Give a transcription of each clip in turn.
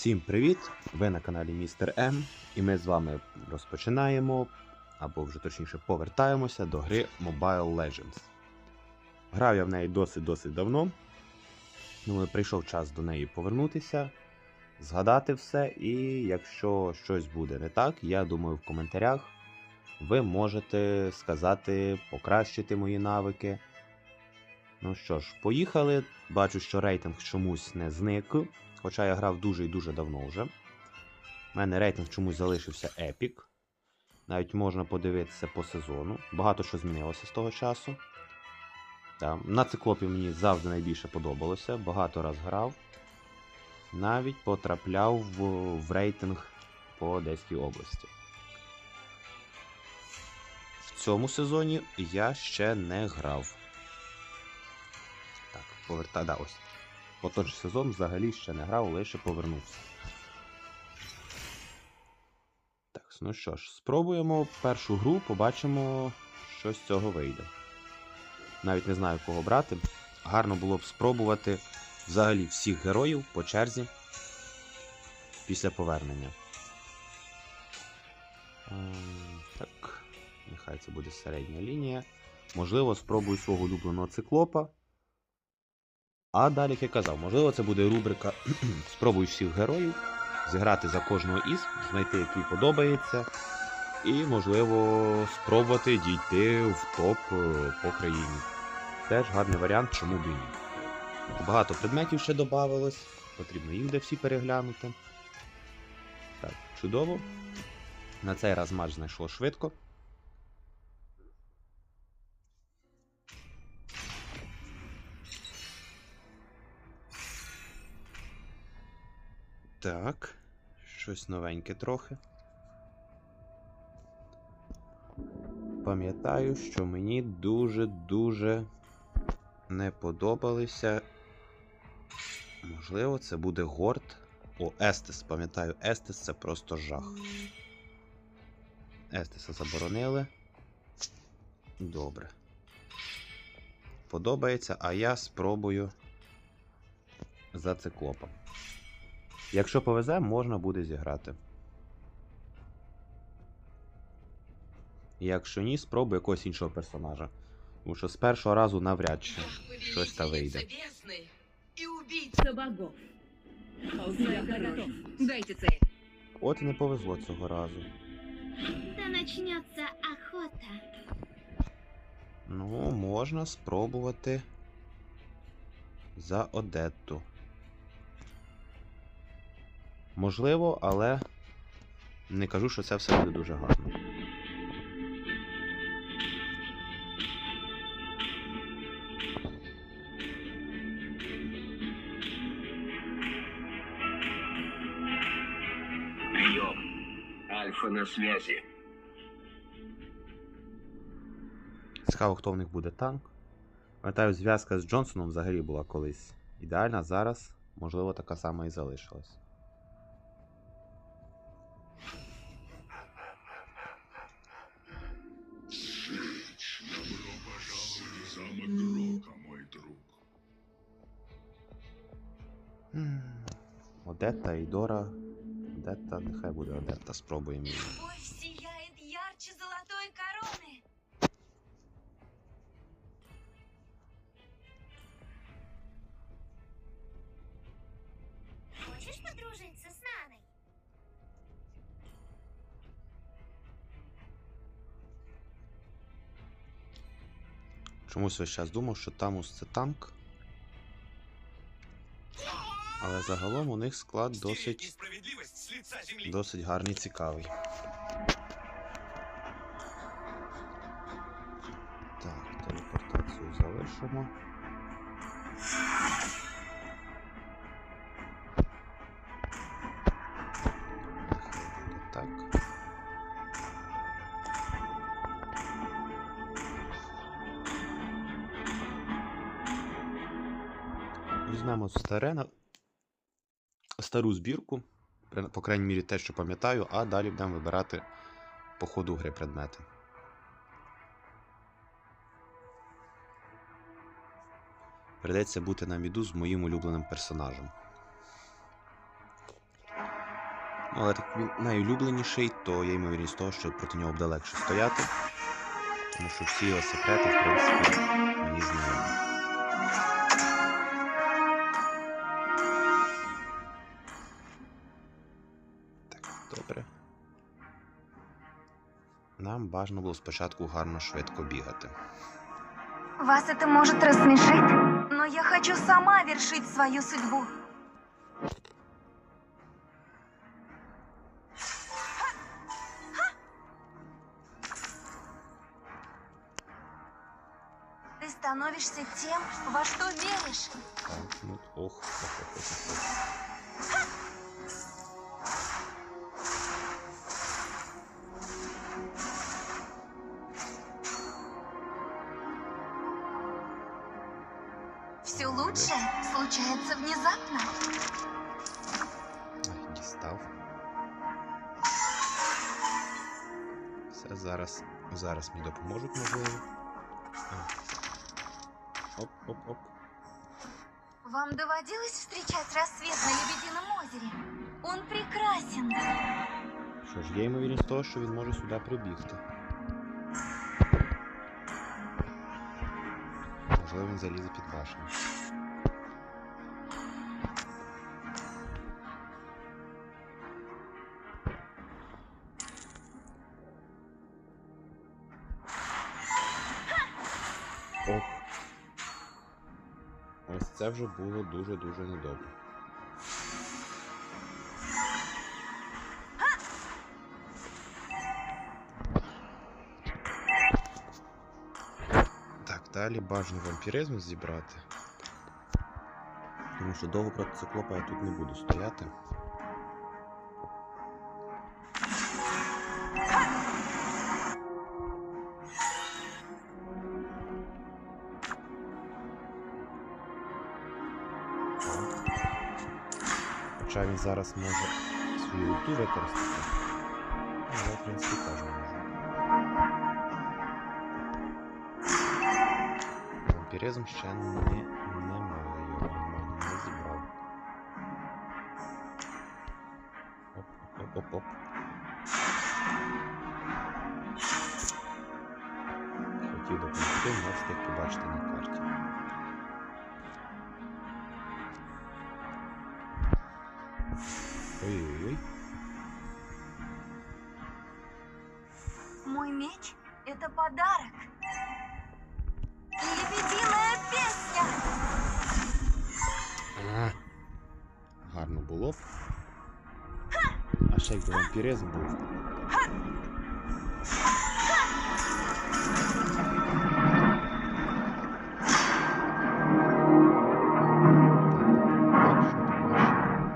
Всім привіт! Ви на каналі Містер М, і ми з вами розпочинаємо, або вже точніше повертаємося до гри Mobile Legends. Грав я в неї досить-досить давно. Думаю, прийшов час до неї повернутися, згадати все, і якщо щось буде не так, я думаю, в коментарях ви можете сказати, покращити мої навики. Ну що ж, поїхали. Бачу, що рейтинг чомусь не зник. Хоча я грав дуже і дуже давно вже. У мене рейтинг чомусь залишився епік. Навіть можна подивитися по сезону. Багато що змінилося з того часу. Так. На циклопі мені завжди найбільше подобалося. Багато раз грав. Навіть потрапляв в, в рейтинг по Одеській області. В цьому сезоні я ще не грав. Так, повертай, да, ось. Поточний сезон взагалі ще не грав, лише повернувся. Так, ну що ж, спробуємо першу гру, побачимо, що з цього вийде. Навіть не знаю, кого брати. Гарно було б спробувати взагалі всіх героїв по черзі після повернення. Ем, Так, нехай це буде середня лінія. Можливо, спробую свого улюбленого циклопа. А далі, як я казав, можливо, це буде рубрика Спробуй всіх героїв, зіграти за кожного із, знайти, який подобається, і, можливо, спробувати дійти в топ е, по країні. Теж гарний варіант, чому б і ні. Багато предметів ще додавалось, потрібно їх де всі переглянути. Так, чудово. На цей раз матч знайшло швидко. Так, щось новеньке трохи. Пам'ятаю, що мені дуже-дуже не подобалися. Можливо, це буде горд. О, Естес, пам'ятаю, Естес це просто жах. Естеса заборонили. Добре. Подобається, а я спробую за циклопа. Якщо повезе, можна буде зіграти. Якщо ні, спробуй якогось іншого персонажа. Тому що з першого разу навряд чи щось та вийде. От і не повезло цього разу. Да начнется охота. Ну, можна спробувати за Одетту. Можливо, але не кажу, що це все буде дуже гарно. Альфа на связи. Цікаво, хто в них буде танк. Пам'ятаю, зв'язка з Джонсоном взагалі була колись ідеальна. Зараз, можливо, така сама і залишилась. М, Одетта і Дора. Одетта, нехай буде Одетта, спробуємо її. Любовь сияет ярче золотой короны. Хочешь подружиться с Наной? Чомусь весь час думав, що Тамус це танк. Але загалом у них склад досить, досить гарний, цікавий. Так, телепортацію залишимо. Так. Візьмемо старе. Стару збірку, по крайній мірі те, що пам'ятаю, а далі будемо вибирати по ходу гри предмети. Придеться бути на міду з моїм улюбленим персонажем. Ну, але так він найулюбленіший, то є ймовірність того, що проти нього буде легше стояти. Тому що всі його секрети, в принципі, мені знайомі. Нам бажано було спочатку гарно швидко бігати. Вас это может рассмешить, но я хочу сама вершить свою судьбу. Ты становишься тем, во что веришь. Так, ну, ох, ох, ох, ох, ох. допоможуть, можливо. А. Оп, оп, оп. Вам доводилось встречать рассвет на Лебедином озере? Он прекрасен. Що ж, є ймовірність того, що він може сюди прибігти. Можливо, він залізе під башню. Це вже було дуже-дуже недобре. Так, далі бажано вампіризм зібрати. Тому що довго проти циклопа я тут не буду стояти. Зараз може свою ульту використати. Але, в принципі, теж може. Вампіризм ще не, А ще якби вампіризм був.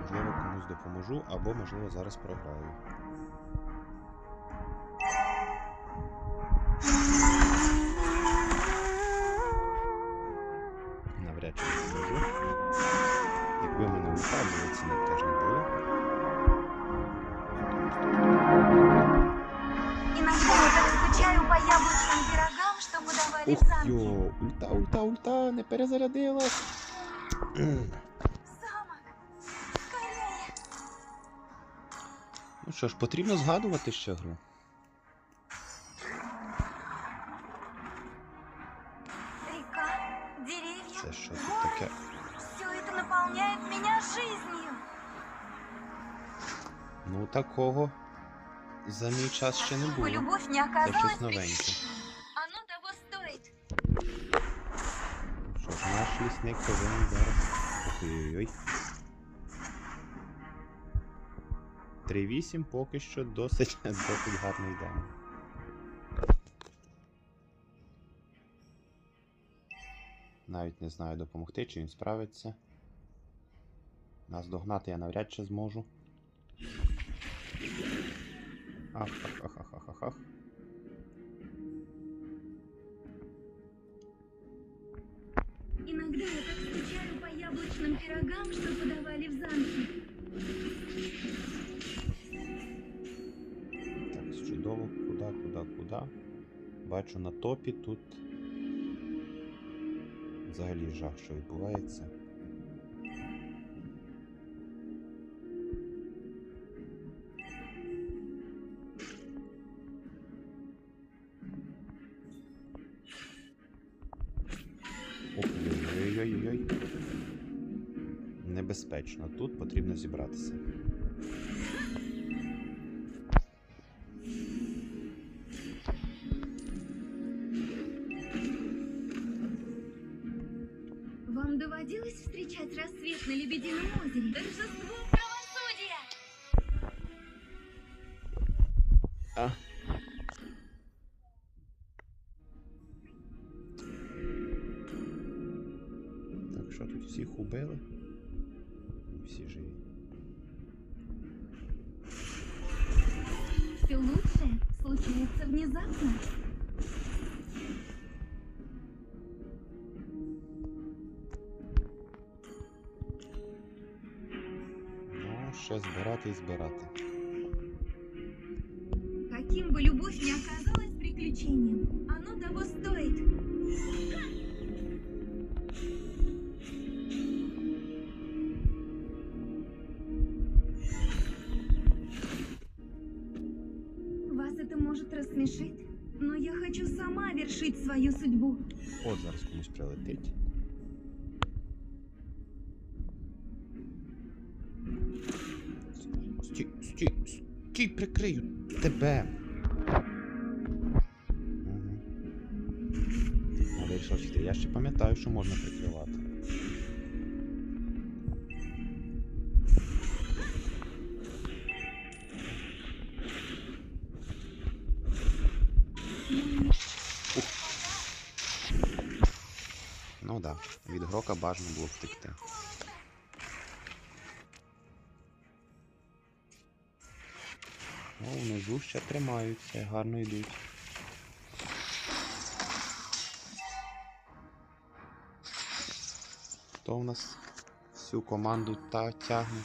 Можливо, комусь допоможу, або можливо зараз програю. что мы давали Ух в замке. йо, ульта, ульта, ульта, не перезарядилась. Замок! Скорее! Ну що ж, потрібно згадувати ще гру. Река, деревья, Це що тут горы. таке? Все это наполняет меня жизнью. Ну такого за мій час ще не Чтобы було. любовь не Це оказалась щось новеньке. Наш лісник повинен зараз. Ой-ой-ой. 3-8 поки що досить, досить гарно йдемо. Навіть не знаю допомогти, чи він справиться. Нас догнати я навряд чи зможу. Ах, пирогам, что подавали в замке. Так, чудово, куди, куди, куди. Бачу на топі тут. Взагалі жах, що відбувається. небезпечно. Тут потрібно зібратися. Вам доводилось встречать рассвет на Лебедином озере? Торжество правосудия! А. Так, що тут всіх убили? Ще збирати і збирати. Каким бы любовь ни оказалась приключением, оно того стоит. Вас это может рассмешить, но я хочу сама вершить свою судьбу. От зараз комусь прилетить. Стій, прикрию тебе. А вирішив. Я ще пам'ятаю, що можна прикривати. Ну да, від грока бажано було втекти. О, внизу ще тримаються, гарно йдуть. Хто в нас всю команду та тягне?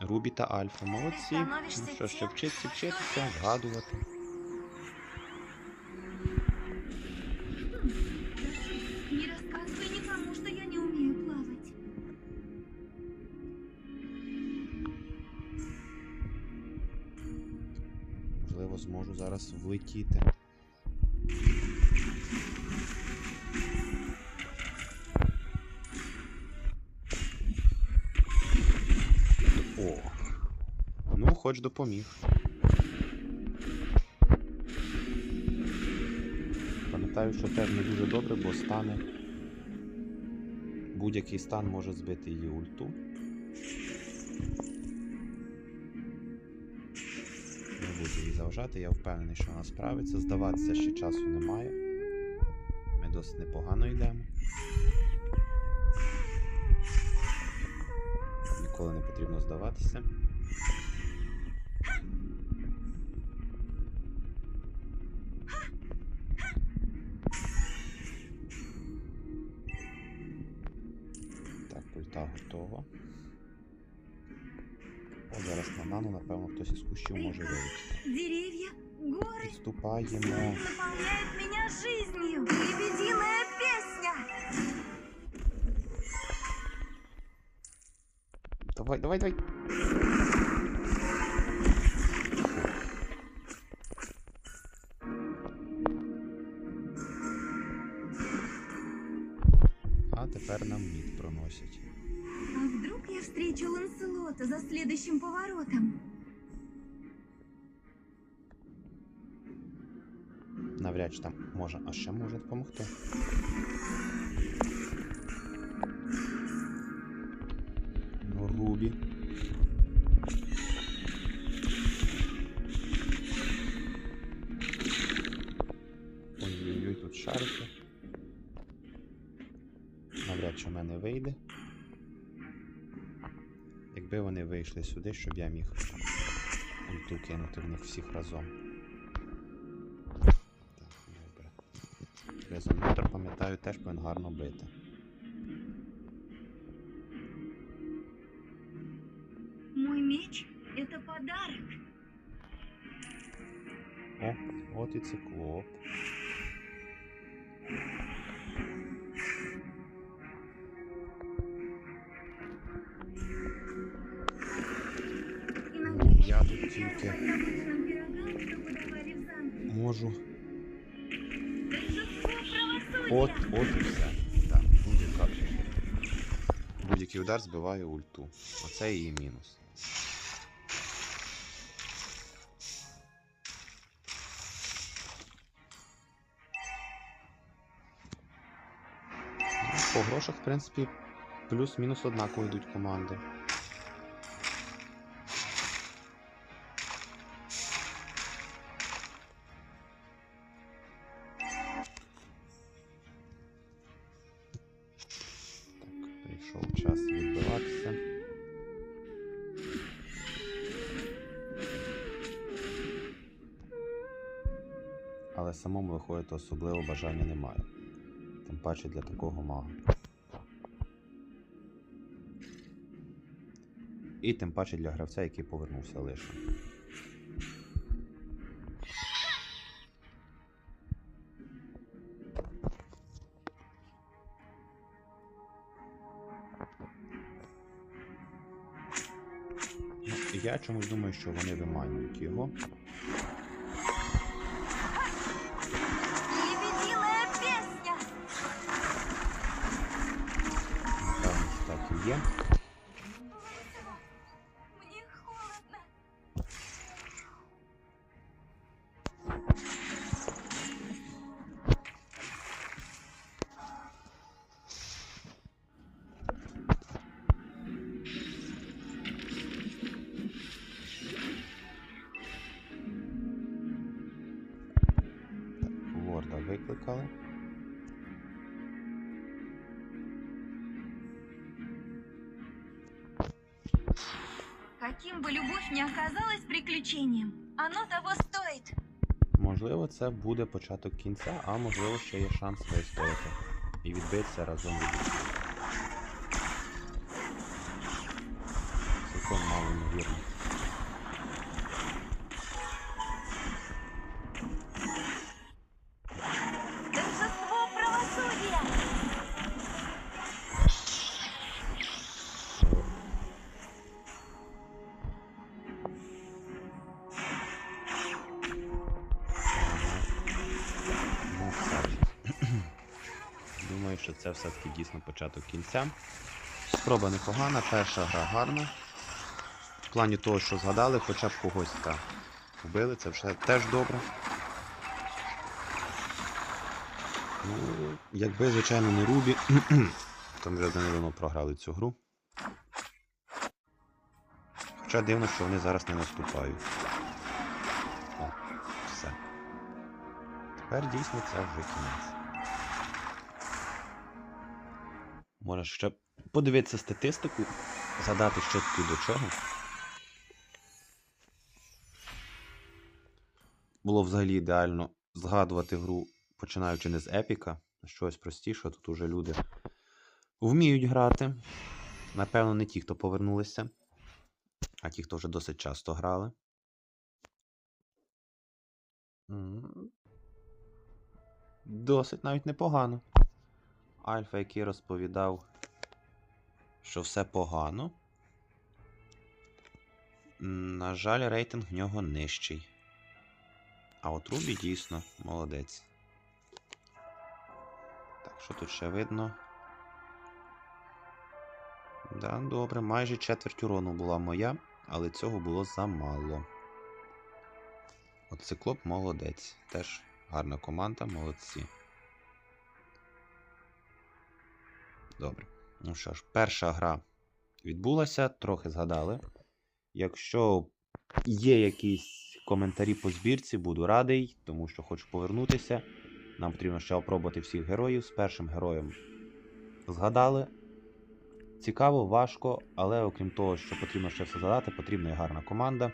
Рубі та Альфа. Молодці. Ну що, ще вчитися, вчитися, згадувати. Зараз влетіти. О. Ну, хоч допоміг. Пам'ятаю, що теж не дуже добре, бо стане. Будь-який стан може збити її ульту. Їй заважати, я впевнений, що вона справиться. Здаватися ще часу немає. Ми досить непогано йдемо. Ніколи не потрібно здаватися. Хтось із може вилетіти. Деревья, горы, Підступаємо. наполняет меня жизнью. Лебединая песня. Давай, давай, давай. А тепер нам мід проносять. А вдруг я встречу Ланселота за следующим поворотом? Навряд чи там може, а ще може допомогти. Ну, Рубі. Ой-ой-ой, тут шарики. Навряд чи в мене вийде. Якби вони вийшли сюди, щоб я міг ульту кинути в них всіх разом. Пам'ятаю, теж повинен гарно бити. Мой меч — это подарок. О, от і циклоп. Я тут тільки можу. От, от і все. Так, будь-яка. Будь-які Короткий удар збиває ульту. Оце її мінус. Ну, По грошах, в принципі, плюс-мінус однаково йдуть команди. Виходити особливо бажання немає. Тим паче для такого мага. І тим паче для гравця, який повернувся лише. Ну, я чомусь думаю, що вони виманюють його. Каким бы любовь не оказалась приключением, оно того стоит. Можливо, це буде початок кінця, а можливо, ще є шанс вистояти і відбитися разом від. Цілком мало ймовірно. Це все-таки дійсно початок кінця. Спроба непогана, перша гра гарна. В плані того, що згадали, хоча б когось так вбили, це вже теж добре. Ну, якби, звичайно, не Рубі, то ми вже давно програли цю гру. Хоча дивно, що вони зараз не наступають. О, все. Тепер дійсно це вже кінець. Можна ще подивитися статистику, згадати, що тут до чого. Було взагалі ідеально згадувати гру, починаючи не з епіка, з простіше. Тут уже люди вміють грати. Напевно, не ті, хто повернулися, а ті, хто вже досить часто грали. Досить навіть непогано. Альфа, який розповідав, що все погано. На жаль, рейтинг в нього нижчий. А от Рубі дійсно молодець. Так, що тут ще видно? Да, добре, майже четверть урону була моя, але цього було замало. От циклоп молодець. Теж гарна команда, молодці. Добре. Ну що ж, перша гра відбулася, трохи згадали. Якщо є якісь коментарі по збірці, буду радий, тому що хочу повернутися. Нам потрібно ще опробувати всіх героїв. З першим героєм згадали. Цікаво, важко, але окрім того, що потрібно ще все задати, потрібна і гарна команда.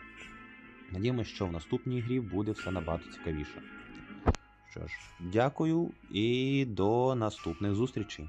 Надіємося, що в наступній грі буде все набагато цікавіше. Що ж, дякую і до наступних зустрічей.